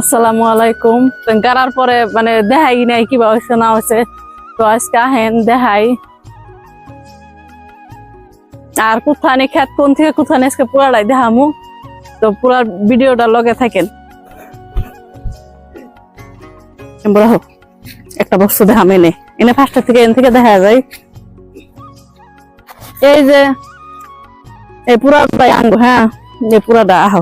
আসসালামু আলাইকুম। গাড়ার পরে মানে দেখাই নাই কিবা হয়েছে, না হয়েছে। তো আজকে আহেন, দেখাই। আর কোথানে খেত কোন থেকে কোথানে আজকে পুরাটাই দেখামু। তো পুরা ভিডিওটা লগে থাকেন। একটা বস্তু দেখাম এনে। এনে ফার্স্ট থেকে, এন থেকে দেখা যায়। এই যে, এই পুরাটাই আনব হ্যাঁ? এই পুরাটা আহ।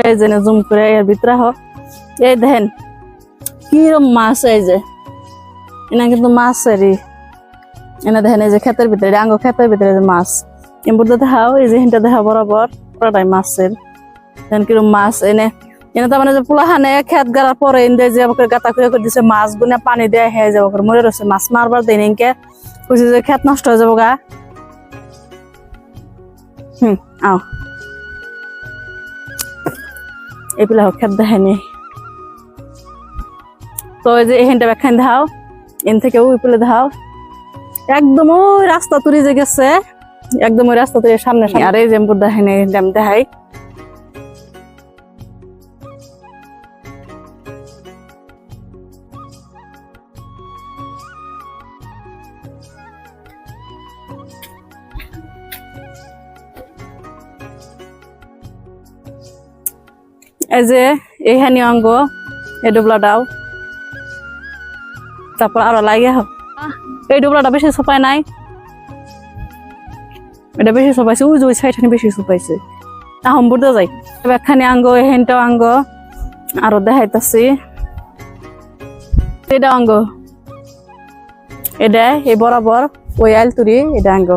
এই যে জুম করে এর ভিতরে হোক এই দেখেন, কিরম মাছ এই যে। এনা কিন্তু মাছ এরি এনে দেখেন এই যে ক্ষেতের ভিতরে আঙ্গ ক্ষেতের ভিতরে মাছ। এমবুর দেখাও, এই যে হিনটা দেখা বরাবর, পুরাটাই মাছের। দেখেন কিরম মাছ এনে। এনে তার মানে যে পোলাহানে খেত গাড়ার পরে এনে যে আমাকে গাতা করে করে দিছে মাছ, গুনে পানি দেয় হয়ে যাব মরে রয়েছে মাছ, মারবার দেয় ইনকে কইছে যে খেত নষ্ট হয়ে যাব গা। হুম, আও। এগুলা হোক, খেত দেখায়নি তো ওই যে এখানটা ব্যাখ্যান ধাও এন থেকে ওই পেলে দেখাও একদম ওই রাস্তা তুরি যে গেছে, একদম ওই রাস্তা তুরি সামনে আর এই যে দেখায়নি আমি দেখাই এই যে এইখানি অঙ্গ এই ডুবলাটাও তারপর আরও লাগে এই ডুবলাটা বেশি সোপায় নাই। এটা বেশি সোপাইছে যে ওই সাইডখানে বেশি সোপাইছে আহম বুঝতে যাই। একখানি আঙ্গ এহেনটাও আঙ্গ। আরও দেখাইতাছি। এটা অঙ্গ এটা এই বরাবর, ওই আলতুরি, এটা আঙ্গ।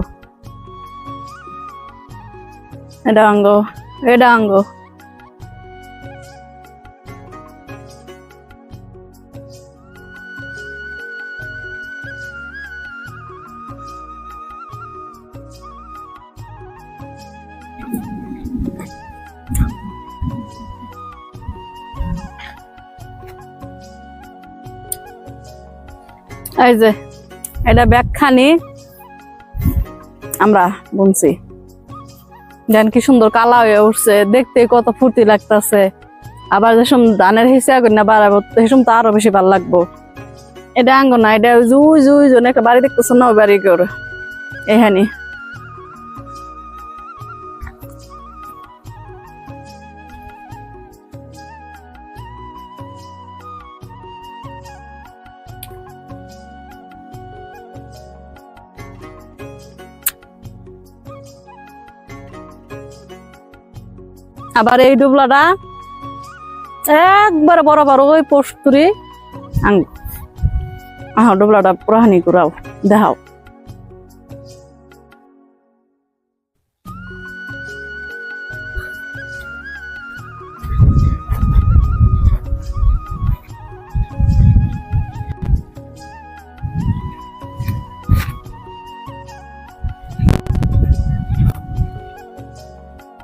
এটা অঙ্গ এটা অঙ্গ এই যে, এটা ব্যাগখানি আমরা বুনছি দেন কি সুন্দর কালা হয়ে উঠছে। দেখতে কত ফুর্তি লাগতেছে। আবার যেসব ধানের হিসেবে করি না বাড়াবো সেসব তো আরও বেশি ভালো লাগবো। এটা আঙ্গনা, এটা জুই জুই জন একটা বাড়ি দেখতেছে না বাড়ি করে এখানে। আবার এই ডুবলাটা একবারে বরাবর ওই পোস্তুরি আঙ্গ। আহ ডুবলাটা পুরাহানি করাও দেখাও।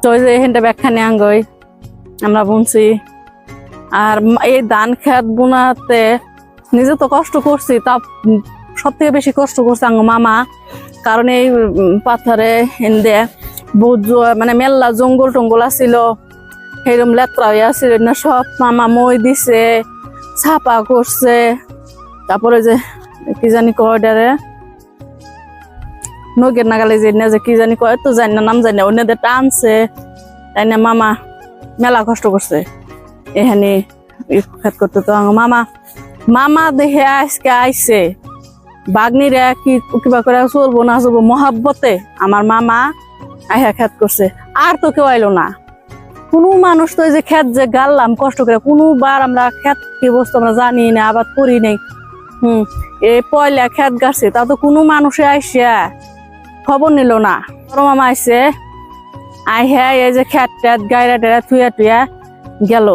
তো যে এখানটা ব্যাখ্যানে আঙ্গই। আমরা বুনছি। আর এই ধান খেত বোনাতে নিজে তো কষ্ট করছি, তা সব থেকে বেশি কষ্ট করছে আঙ্গ মামা। কারণ এই পাথরে হিন্দে বহুত মানে মেল্লা জঙ্গল টঙ্গল আছিল। সেরকম লেত্রা হয়ে আছিল না সব মামা মই দিছে, ছাপা করছে। তারপরে যে কি জানি কয় এটারে? নগের নাগালে যে না যে কি জানি কয়, তো জানি না, নাম জানি না। অন্যদের টানছে, তাই না মামা মেলা কষ্ট করছে। এখানে খেত করতে তো মামা মামা দেখে আজকে আইছে। বাগনিরে কি কিবা করে চলবো না চলবো, মহাব্বতে আমার মামা আইহা খেত করছে। আর তো কেউ আইলো না। কোনো মানুষ তো যে খেত যে গাললাম কষ্ট করে, কোনোবার আমরা খেত কি বস্তু আমরা জানি না, আবাদ করি নাই। হুম এই পয়লা খেত গাছে, তা তো কোনো মানুষে আইসা। খবর নিল না। বড় মামা আইসে আই হ্যাঁ এই যে খেত টেত গায়রা টেরা থুয়া টুয়া গেল।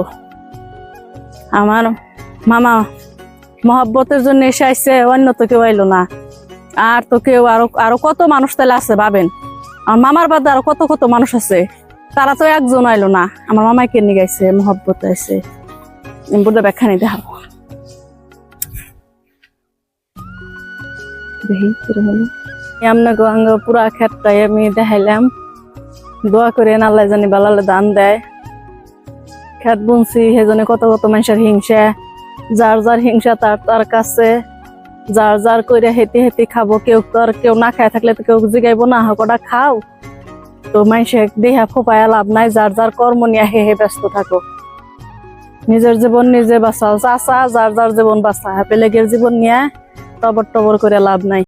আমার মামা মহব্বতের জন্য এসে আইসে অন্য তো কেউ আইলো না। আর তো কেউ, আরও আরও কত মানুষ তাহলে আছে ভাবেন? আমার মামার বাদে আরও কত কত মানুষ আছে। তারা তো একজন আইলো না। আমার মামাকে নিয়ে গেছে মহব্বত আছে ব্যাখ্যা নিতে হবে। দেখি, কীরকম পুরা ক্ষেতটাই আমি দেখাইলাম। দোয়া করে আল্লাহ জানি বালালে দান দেয়। খেত বুনছি সেজনে কত কত মানুষের হিংসা। যার যার হিংসা তার তার কাছে। যার যার করে হেঁটে হেঁটে খাব, কেউ তো আর কেউ না খায় থাকলে তো কেউ জিগাইবো না কটা খাও। তো মানুষে দেহা ফোপায়া লাভ নাই, যার যার কর্ম নিয়ে হে হে ব্যস্ত থাকো। নিজের জীবন নিজে বাঁচাও চাচা যার যার জীবন বাঁচা। পেলেগের জীবন নিয়ে টবর টবর করে লাভ নাই।